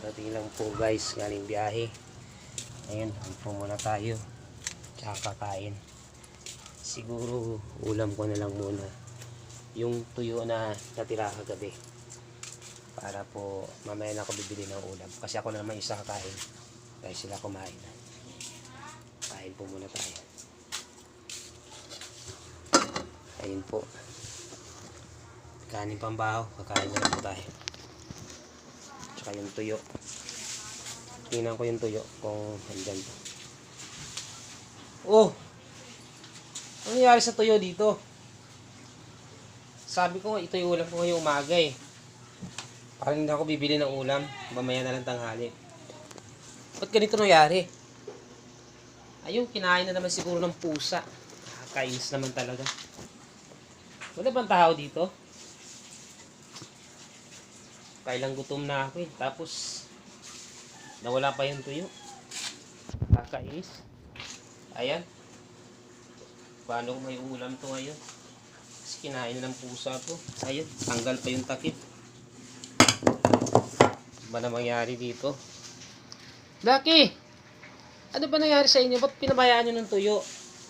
Karating lang po guys, galing biyahe. Ayun, po muna tayo. Tsaka kakain. Siguro ulam ko na lang muna. Yung tuyo na natira kagabi. Para po mamaya na ako bibili ng ulam. Kasi ako na naman isa kakain. Dahil sila kumain. Kain po muna tayo. Ayun po. Kanin pambaho. Kakain na lang tayo. Tsaka yung tuyo. Tingnan ko yung tuyo kung andyan po. Oh! Ano nangyari sa tuyo dito? Sabi ko ito yung ulam ko ngayong umaga eh. Parang hindi ako bibili ng ulam. Mamaya na lang tanghali. Ba't ganito nangyari? Ayun, kinain na naman siguro ng pusa. Nakakainis naman talaga. Wala bang tao dito? Kailang gutom na ako eh. Tapos, nawala pa yung tuyo. Nakakainis. Ayan. Paano may ulam to ngayon? Kasi kinain na ng pusa to. Ayun, tanggal pa yung takip. Ano ba na mangyari dito? Lucky! Ano ba nangyari sa inyo? Ba't pinabayaan nyo ng tuyo?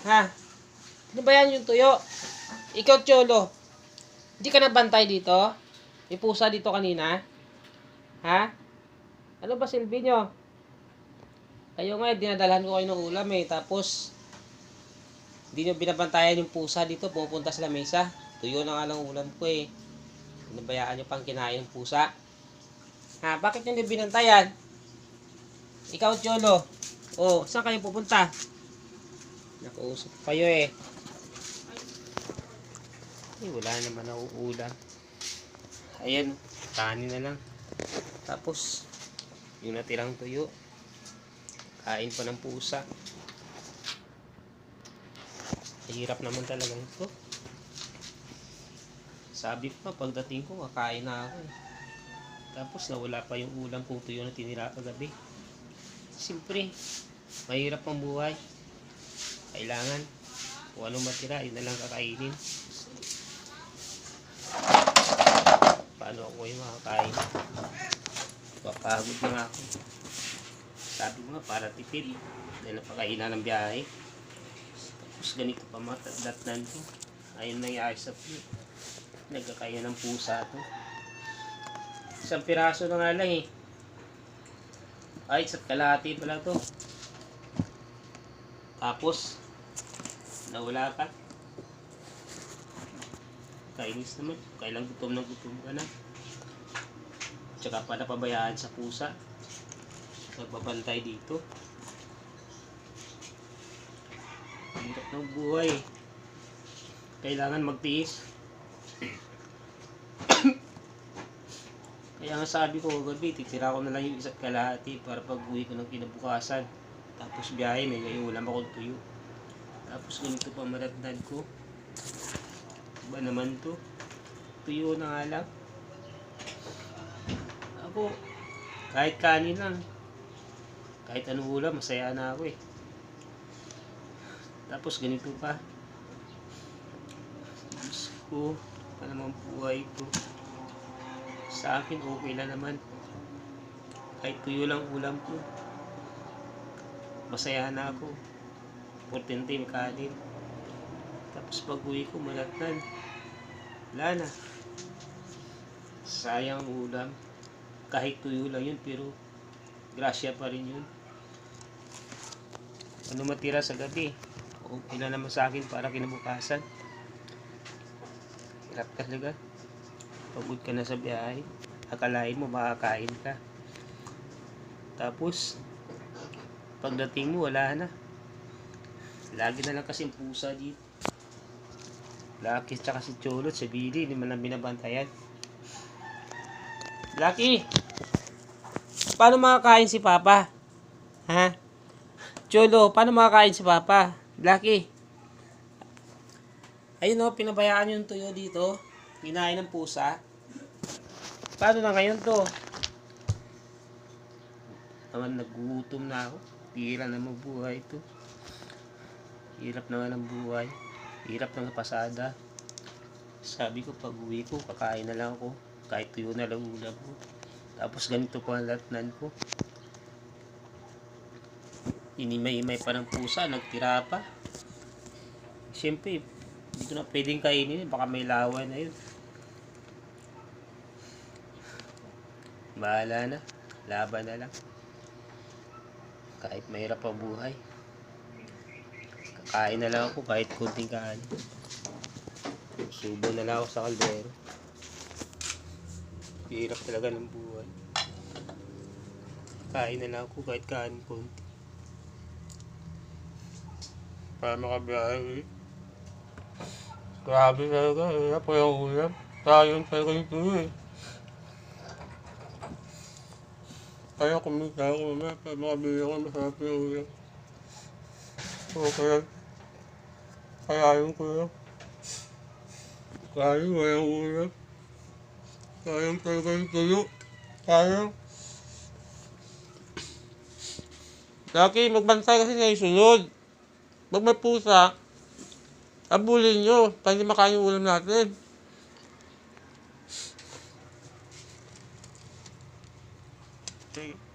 Ha? Pinabayaan nyo yung tuyo? Ikaw, Cholo. Hindi ka nabantay dito? May pusa dito kanina? Ha? Ano ba silbi nyo? Kayo nga, dinadalhan ko kayo ng ulam eh. Tapos, hindi nyo binabantayan yung pusa dito. Pupunta sa lamesa. Tuyo na nga lang ulam ko eh. Pinabayaan nyo pang kinain ng pusa. Ha? Bakit nyo binantayan? Ikaw, Cholo. Oh, saan kayo pupunta? Nakausap kayo eh. Eh, wala naman ako ulam. Ayan, kanin na lang. Tapos, yung natirang tuyo. Kain pa ng pusa. Hirap naman talaga ito. Sabi ko pa, pagdating ko, kakain na ako eh. Tapos nawala pa yung ulam kung tuyo na tinira kagabi. Siyempre, mahirap ang buhay. Kailangan, kung anong matira, yun na lang kakainin. Paano ako yung makakain? Papagod na ako. Sabi ko nga, para tipid. Dahil napakaina ng biyahe. Tapos ganito pa matadatnan ko. Ayun nangyari sa food. Nagkakaya ng pusa to. Isang piraso na nga lang eh. Ay, sa kalahati pala to. Tapos, nawala ka. Kainis naman. Kailang gutom na gutom ka na. Tsaka pa napabayaan sa pusa. Nagbabantay dito. Hirap ng buhay. Kailangan magtiis. Kaya nga sabi ko gabi, titira ko na lang yung isa't kalahati para pag uwi ko ng kinabukasan. Tapos biyahe, may ulam akong tuyo. Tapos ganito pa maratnad ko. Ba naman to? Tuyo na nga lang. Ako, kahit kanin lang. Kahit anong ulam, masaya na ako eh. Tapos ganito pa. Diyos ko, ano naman buhay ko. Sa akin, okay lang naman. Kahit tuyo lang ulam ko. Masaya na ako. Importante yung kanin. Tapos pag uwi ko, malatnan. Wala na. Sayang ang ulam. Kahit tuyo lang yun, pero grasya pa rin yun. Ano matira sa gabi? Okay na naman sa akin para kinabukasan. Hirap talaga. Pagod ka na sa biyahe. Akalain mo makakain ka. Tapos, pagdating mo, wala na. Lagi na lang kasing pusa dito. Lucky tsaka si Cholot, si Billy, hindi man lang binabantayan. Lucky! Paano makakain si Papa? Ha? Cholo, paano makakain si Papa? Lucky. Ayun o, pinabayaan yung tuyo dito. Ginain ng pusa. Paano na ngayon to? Naman nagugutom na ako. Tira na mabuhay ito. Hirap na nga ng buhay. Hirap nga pasada. Sabi ko pag uwi ko, kakain na lang ako. Kahit tuyo na lang ulam ko. Tapos ganito po ang latnan ko. Inimay-imay pa ng pusa, nagtira pa. Siyempre, hindi ko na pwedeng kainin, baka may lawa na yun. Bahala na, laban na lang. Kahit mahirap ang buhay. Kakain na lang ako kahit kunting kain. Subo na lang ako sa kaldero. Hirap talaga ng buhay. Kain na lang ako kahit kain konti. Para makabiyahe. Grabe talaga, hirap ko yung ulam. Sayang talaga yung tuloy. Kaya kumita ako mamaya para makabili ako masarap yung ulam. O kaya, kaya yung kuya. Kaya walang ulam. Sayang talaga yung tuyo. Sayang. Laki, magbantay kasi sa sunod. Pag may pusa, abulin nyo para hindi makain yung ulam natin. Sige.